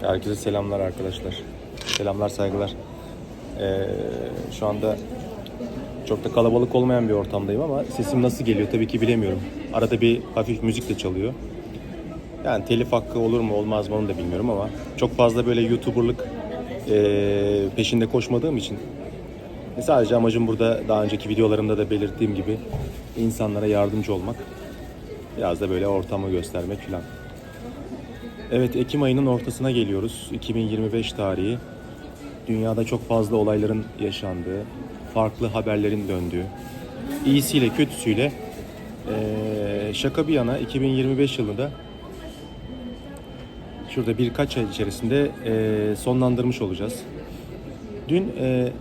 Herkese selamlar arkadaşlar. Selamlar, saygılar. Ee, şu anda çok da kalabalık olmayan bir ortamdayım ama sesim nasıl geliyor tabii ki bilemiyorum. Arada bir hafif müzik de çalıyor. Yani telif hakkı olur mu olmaz mı onu da bilmiyorum ama çok fazla böyle YouTuber'lık ee, peşinde koşmadığım için e, sadece amacım burada daha önceki videolarımda da belirttiğim gibi insanlara yardımcı olmak. Biraz da böyle ortamı göstermek falan. Evet Ekim ayının ortasına geliyoruz. 2025 tarihi. Dünyada çok fazla olayların yaşandığı, farklı haberlerin döndüğü, iyisiyle kötüsüyle eee, şaka bir yana 2025 yılında şurada birkaç ay içerisinde eee, sonlandırmış olacağız. Dün eee,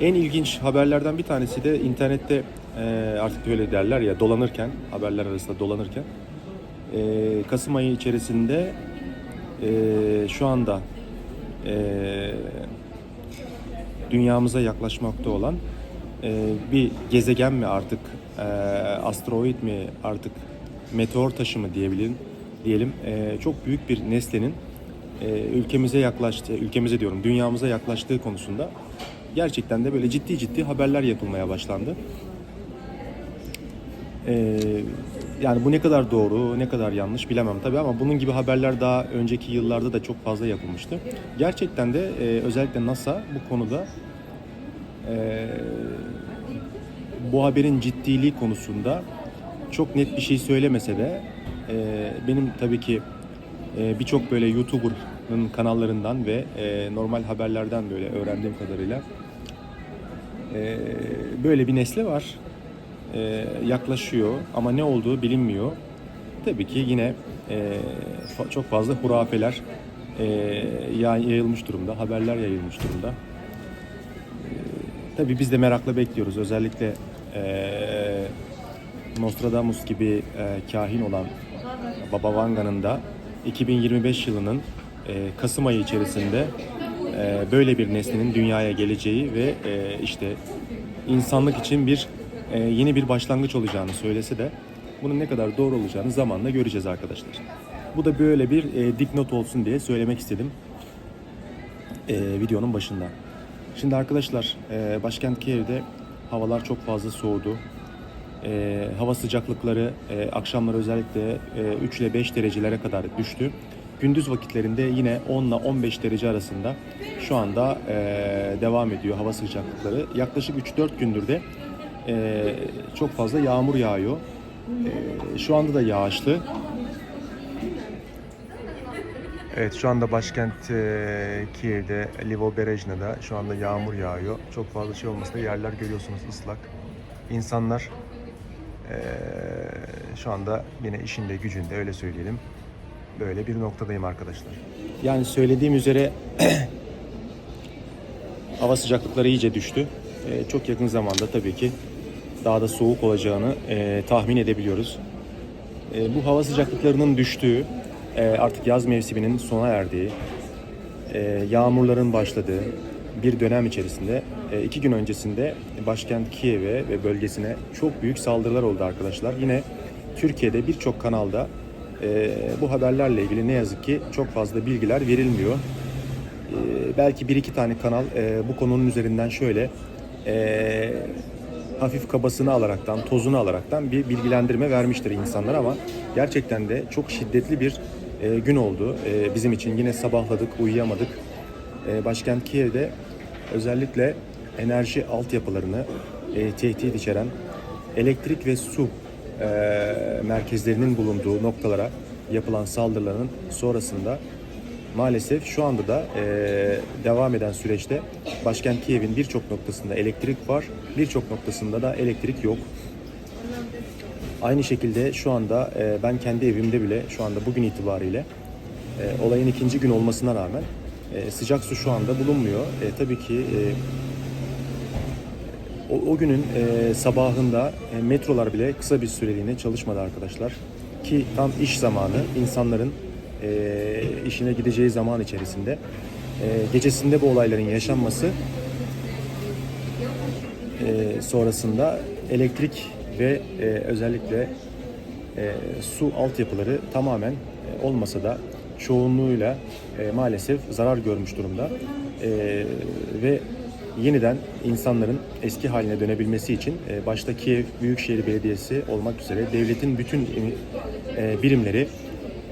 en ilginç haberlerden bir tanesi de internette eee, artık böyle derler ya dolanırken, haberler arasında dolanırken eee, Kasım ayı içerisinde eee, şu anda eee, dünyamıza yaklaşmakta olan eee, bir gezegen mi artık eee, asteroid mi artık meteor taşı mı diyebilirim diyelim eee, çok büyük bir nesnenin eee, ülkemize yaklaştığı ülkemize diyorum dünyamıza yaklaştığı konusunda gerçekten de böyle ciddi ciddi haberler yapılmaya başlandı. Ee, yani bu ne kadar doğru, ne kadar yanlış bilemem tabii ama bunun gibi haberler daha önceki yıllarda da çok fazla yapılmıştı. Gerçekten de e, özellikle NASA bu konuda e, bu haberin ciddiliği konusunda çok net bir şey söylemese de e, benim tabii ki e, birçok böyle YouTuber'ın kanallarından ve e, normal haberlerden böyle öğrendiğim kadarıyla e, böyle bir nesle var yaklaşıyor ama ne olduğu bilinmiyor. Tabii ki yine e, çok fazla hurafeler e, yay- yayılmış durumda, haberler yayılmış durumda. E, tabii biz de merakla bekliyoruz. Özellikle e, Nostradamus gibi e, kahin olan Baba Vanga'nın da 2025 yılının e, Kasım ayı içerisinde e, böyle bir nesnenin dünyaya geleceği ve e, işte insanlık için bir e, yeni bir başlangıç olacağını söylese de bunun ne kadar doğru olacağını zamanla göreceğiz arkadaşlar. Bu da böyle bir e, dipnot olsun diye söylemek istedim e, videonun başında. Şimdi arkadaşlar e, başkent Kiev'de havalar çok fazla soğudu. E, hava sıcaklıkları e, akşamlar özellikle e, 3 ile 5 derecelere kadar düştü. Gündüz vakitlerinde yine 10 ile 15 derece arasında şu anda e, devam ediyor hava sıcaklıkları. Yaklaşık 3-4 gündür de e, çok fazla yağmur yağıyor. E, şu anda da yağışlı. Evet şu anda başkent e, Kiev'de, Livoberejna'da şu anda yağmur yağıyor. Çok fazla şey olmasa da yerler görüyorsunuz ıslak. İnsanlar e, şu anda yine işinde gücünde öyle söyleyelim. Böyle bir noktadayım arkadaşlar. Yani söylediğim üzere hava sıcaklıkları iyice düştü. E, çok yakın zamanda tabii ki daha da soğuk olacağını e, tahmin edebiliyoruz. E, bu hava sıcaklıklarının düştüğü, e, artık yaz mevsiminin sona erdiği, e, yağmurların başladığı bir dönem içerisinde e, iki gün öncesinde başkent Kiev'e ve bölgesine çok büyük saldırılar oldu arkadaşlar. Yine Türkiye'de birçok kanalda e, bu haberlerle ilgili ne yazık ki çok fazla bilgiler verilmiyor. E, belki bir iki tane kanal e, bu konunun üzerinden şöyle e, hafif kabasını alaraktan, tozunu alaraktan bir bilgilendirme vermiştir insanlar ama gerçekten de çok şiddetli bir e, gün oldu e, bizim için. Yine sabahladık, uyuyamadık. E, başkent Kiev'de özellikle enerji altyapılarını e, tehdit içeren elektrik ve su e, merkezlerinin bulunduğu noktalara yapılan saldırıların sonrasında maalesef şu anda da e, devam eden süreçte başkent Kiev'in birçok noktasında elektrik var, birçok noktasında da elektrik yok. Aynı şekilde şu anda e, ben kendi evimde bile şu anda bugün itibariyle e, olayın ikinci gün olmasına rağmen e, sıcak su şu anda bulunmuyor. E, tabii ki e, o, o günün e, sabahında e, metrolar bile kısa bir süreliğine çalışmadı arkadaşlar. Ki tam iş zamanı insanların e, işine gideceği zaman içerisinde e, gecesinde bu olayların yaşanması e, sonrasında elektrik ve e, özellikle e, su altyapıları tamamen e, olmasa da çoğunluğuyla e, maalesef zarar görmüş durumda. E, ve yeniden insanların eski haline dönebilmesi için e, başta Kiev Büyükşehir Belediyesi olmak üzere devletin bütün e, birimleri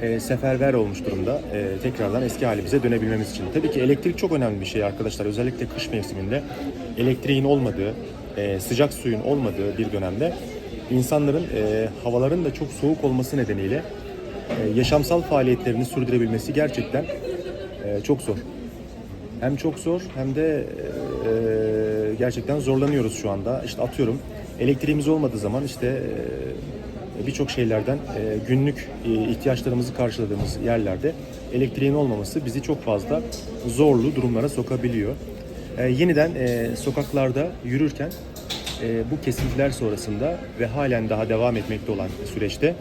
e, seferber olmuş durumda e, tekrardan eski halimize dönebilmemiz için. Tabii ki elektrik çok önemli bir şey arkadaşlar. Özellikle kış mevsiminde elektriğin olmadığı, e, sıcak suyun olmadığı bir dönemde insanların e, havaların da çok soğuk olması nedeniyle e, yaşamsal faaliyetlerini sürdürebilmesi gerçekten e, çok zor. Hem çok zor hem de e, gerçekten zorlanıyoruz şu anda. İşte atıyorum elektriğimiz olmadığı zaman işte e, birçok şeylerden e, günlük e, ihtiyaçlarımızı karşıladığımız yerlerde elektriğin olmaması bizi çok fazla zorlu durumlara sokabiliyor. E, yeniden sokaklarda yürürken bu kesintiler sonrasında ve halen daha devam etmekte olan süreçte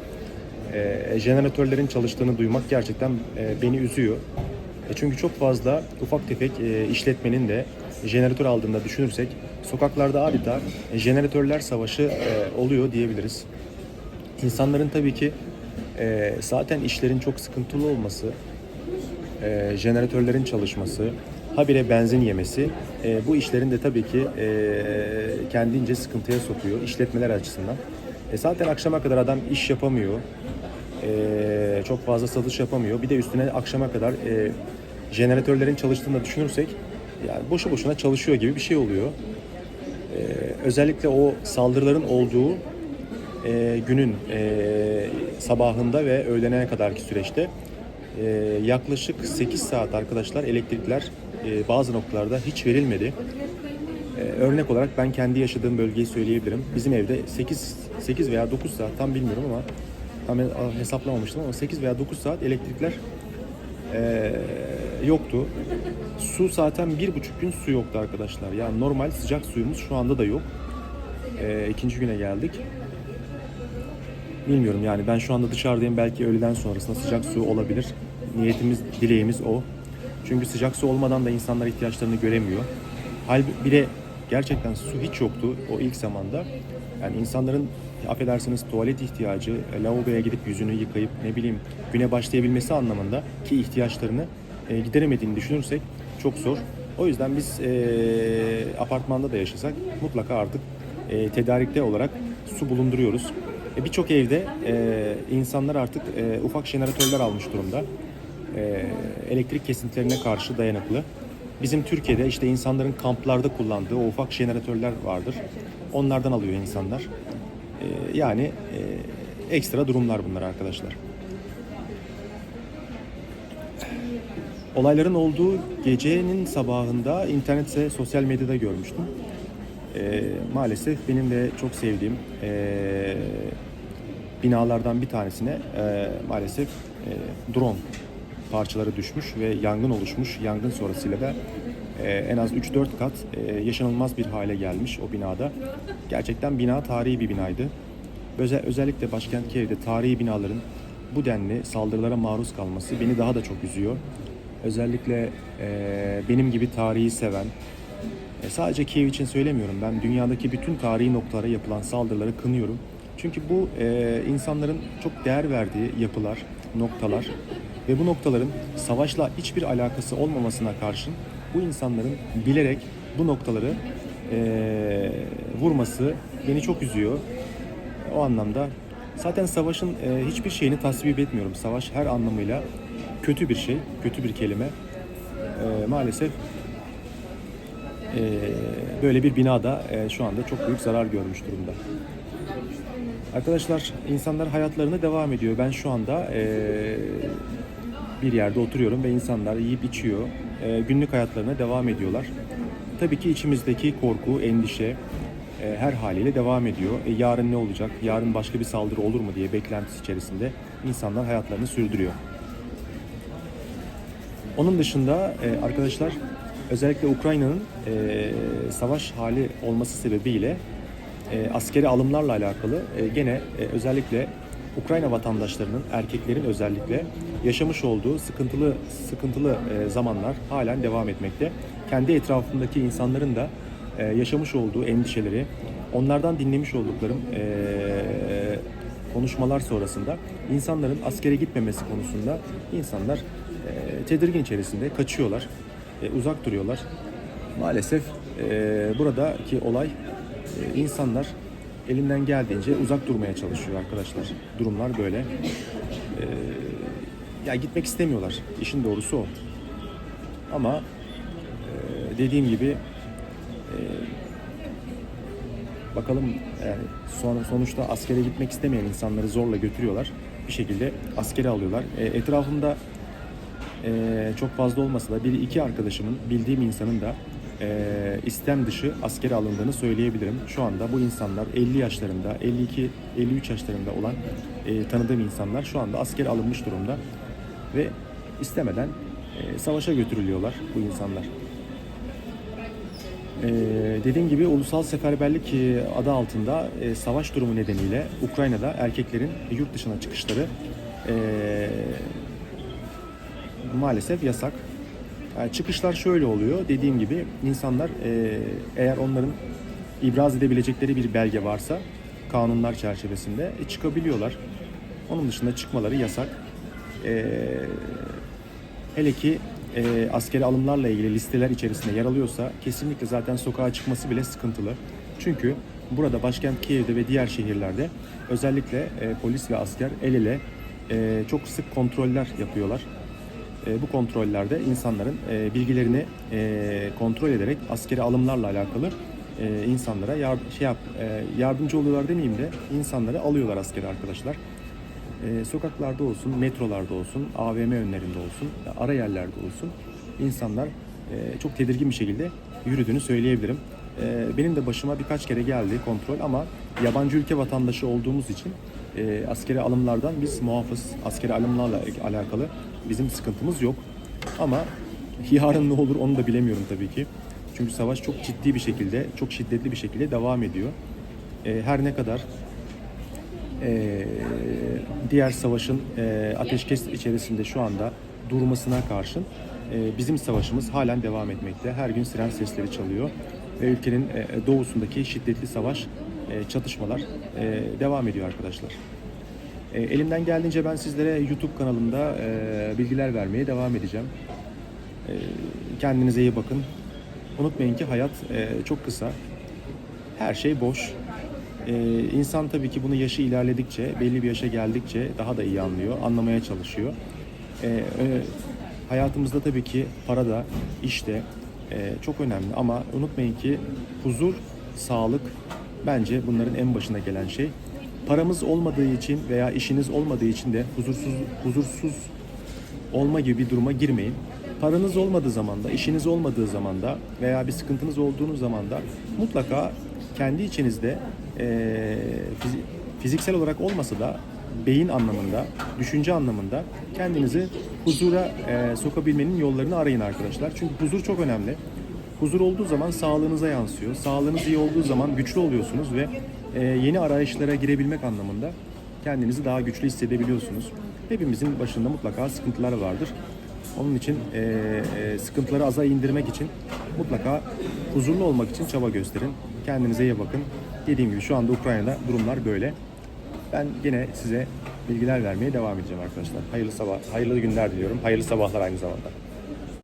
jeneratörlerin çalıştığını duymak gerçekten beni üzüyor. Çünkü çok fazla ufak tefek işletmenin de jeneratör aldığında düşünürsek sokaklarda adeta jeneratörler savaşı oluyor diyebiliriz. İnsanların tabii ki e, zaten işlerin çok sıkıntılı olması, e, jeneratörlerin çalışması, habire benzin yemesi e, bu işlerin de tabii ki e, kendince sıkıntıya sokuyor işletmeler açısından. E, zaten akşama kadar adam iş yapamıyor, e, çok fazla satış yapamıyor. Bir de üstüne akşama kadar e, jeneratörlerin çalıştığını düşünürsek yani boşu boşuna çalışıyor gibi bir şey oluyor. E, özellikle o saldırıların olduğu e, günün e, sabahında ve öğleneye kadarki süreçte e, yaklaşık 8 saat arkadaşlar elektrikler e, bazı noktalarda hiç verilmedi. E, örnek olarak ben kendi yaşadığım bölgeyi söyleyebilirim. Bizim evde 8 8 veya 9 saat tam bilmiyorum ama tam he- hesaplamamıştım ama 8 veya 9 saat elektrikler e, yoktu. Su zaten bir buçuk gün su yoktu arkadaşlar. Yani normal sıcak suyumuz şu anda da yok. E, ikinci güne geldik. Bilmiyorum yani ben şu anda dışarıdayım belki öğleden sonrasında sıcak su olabilir. Niyetimiz, dileğimiz o. Çünkü sıcak su olmadan da insanlar ihtiyaçlarını göremiyor. Halbuki bir de gerçekten su hiç yoktu o ilk zamanda. Yani insanların affedersiniz tuvalet ihtiyacı, e, lavaboya gidip yüzünü yıkayıp ne bileyim güne başlayabilmesi anlamında ki ihtiyaçlarını e, gideremediğini düşünürsek çok zor. O yüzden biz e, apartmanda da yaşasak mutlaka artık e, tedarikte olarak su bulunduruyoruz. E, Birçok evde e, insanlar artık e, ufak jeneratörler almış durumda. E, elektrik kesintilerine karşı dayanıklı. Bizim Türkiye'de işte insanların kamplarda kullandığı o ufak jeneratörler vardır. Onlardan alıyor insanlar. E, yani e, ekstra durumlar bunlar arkadaşlar. Olayların olduğu gecenin sabahında internet ve sosyal medyada görmüştüm. Ee, maalesef benim de çok sevdiğim ee, binalardan bir tanesine ee, maalesef ee, drone parçaları düşmüş ve yangın oluşmuş. Yangın sonrasıyla da ee, en az 3-4 kat ee, yaşanılmaz bir hale gelmiş o binada. Gerçekten bina tarihi bir binaydı. Özel, özellikle başkent Kiev'de tarihi binaların bu denli saldırılara maruz kalması beni daha da çok üzüyor. Özellikle ee, benim gibi tarihi seven, e, sadece Kiev için söylemiyorum. Ben dünyadaki bütün tarihi noktalara yapılan saldırıları kınıyorum. Çünkü bu e, insanların çok değer verdiği yapılar, noktalar ve bu noktaların savaşla hiçbir alakası olmamasına karşın bu insanların bilerek bu noktaları e, vurması beni çok üzüyor. O anlamda zaten savaşın e, hiçbir şeyini tasvip etmiyorum. Savaş her anlamıyla kötü bir şey, kötü bir kelime. E, maalesef böyle bir binada e, şu anda çok büyük zarar görmüş durumda. Arkadaşlar insanlar hayatlarına devam ediyor. Ben şu anda e, bir yerde oturuyorum ve insanlar yiyip içiyor. E, günlük hayatlarına devam ediyorlar. Tabii ki içimizdeki korku, endişe her haliyle devam ediyor. Yarın ne olacak? Yarın başka bir saldırı olur mu diye beklentisi içerisinde insanlar hayatlarını sürdürüyor. Onun dışında arkadaşlar özellikle Ukrayna'nın e, savaş hali olması sebebiyle e, askeri alımlarla alakalı e, gene e, özellikle Ukrayna vatandaşlarının, erkeklerin özellikle yaşamış olduğu sıkıntılı sıkıntılı e, zamanlar halen devam etmekte. Kendi etrafındaki insanların da e, yaşamış olduğu endişeleri, onlardan dinlemiş olduklarım e, konuşmalar sonrasında insanların askere gitmemesi konusunda insanlar e, tedirgin içerisinde kaçıyorlar, e, uzak duruyorlar. Maalesef e, buradaki olay e, insanlar elinden geldiğince uzak durmaya çalışıyor arkadaşlar. Durumlar böyle. Ya gitmek istemiyorlar. İşin doğrusu o. Ama dediğim gibi bakalım yani son, sonuçta askere gitmek istemeyen insanları zorla götürüyorlar. Bir şekilde askere alıyorlar. Etrafımda e, çok fazla olmasa da bir iki arkadaşımın bildiğim insanın da e, istem dışı askere alındığını söyleyebilirim. Şu anda bu insanlar 50 yaşlarında, 52, 53 yaşlarında olan e, tanıdığım insanlar şu anda askere alınmış durumda ve istemeden e, savaşa götürülüyorlar bu insanlar. Ee, dediğim gibi ulusal seferberlik e, adı altında e, savaş durumu nedeniyle Ukrayna'da erkeklerin yurt dışına çıkışları e, maalesef yasak. Yani çıkışlar şöyle oluyor. Dediğim gibi insanlar e, eğer onların ibraz edebilecekleri bir belge varsa kanunlar çerçevesinde e, çıkabiliyorlar. Onun dışında çıkmaları yasak. E, hele ki e, askeri alımlarla ilgili listeler içerisinde yer alıyorsa kesinlikle zaten sokağa çıkması bile sıkıntılı. Çünkü burada başkent Kiev'de ve diğer şehirlerde özellikle e, polis ve asker el ele e, çok sık kontroller yapıyorlar. E, bu kontrollerde insanların e, bilgilerini e, kontrol ederek askeri alımlarla alakalı insanlara yar, şey yap, yardımcı oluyorlar demeyeyim de insanları alıyorlar askeri arkadaşlar. Sokaklarda olsun, metrolarda olsun, AVM önlerinde olsun, ara yerlerde olsun insanlar çok tedirgin bir şekilde yürüdüğünü söyleyebilirim. Benim de başıma birkaç kere geldi kontrol ama yabancı ülke vatandaşı olduğumuz için e, askeri alımlardan biz muhafız, askeri alımlarla alakalı bizim sıkıntımız yok. Ama yarın ne olur onu da bilemiyorum tabii ki. Çünkü savaş çok ciddi bir şekilde, çok şiddetli bir şekilde devam ediyor. E, her ne kadar e, diğer savaşın e, ateşkes içerisinde şu anda durmasına karşın e, bizim savaşımız halen devam etmekte. Her gün siren sesleri çalıyor ve ülkenin e, doğusundaki şiddetli savaş, çatışmalar e, devam ediyor arkadaşlar. E, elimden geldiğince ben sizlere YouTube kanalımda e, bilgiler vermeye devam edeceğim. E, kendinize iyi bakın. Unutmayın ki hayat e, çok kısa. Her şey boş. İnsan tabii ki bunu yaşı ilerledikçe, belli bir yaşa geldikçe daha da iyi anlıyor, anlamaya çalışıyor. E, hayatımızda tabii ki para da, iş de e, çok önemli ama unutmayın ki huzur, sağlık bence bunların en başına gelen şey. Paramız olmadığı için veya işiniz olmadığı için de huzursuz huzursuz olma gibi bir duruma girmeyin. Paranız olmadığı zaman da, işiniz olmadığı zaman da veya bir sıkıntınız olduğunuz zaman da mutlaka kendi içinizde fizi- fiziksel olarak olmasa da beyin anlamında, düşünce anlamında kendinizi huzura eee, sokabilmenin yollarını arayın arkadaşlar. Çünkü huzur çok önemli. Huzur olduğu zaman sağlığınıza yansıyor. Sağlığınız iyi olduğu zaman güçlü oluyorsunuz ve eee, yeni arayışlara girebilmek anlamında kendinizi daha güçlü hissedebiliyorsunuz. Hepimizin başında mutlaka sıkıntılar vardır. Onun için eee, eee, sıkıntıları aza indirmek için mutlaka huzurlu olmak için çaba gösterin. Kendinize iyi bakın. Dediğim gibi şu anda Ukrayna'da durumlar böyle. Ben yine size bilgiler vermeye devam edeceğim arkadaşlar. Hayırlı sabah, hayırlı günler diliyorum. Hayırlı sabahlar aynı zamanda.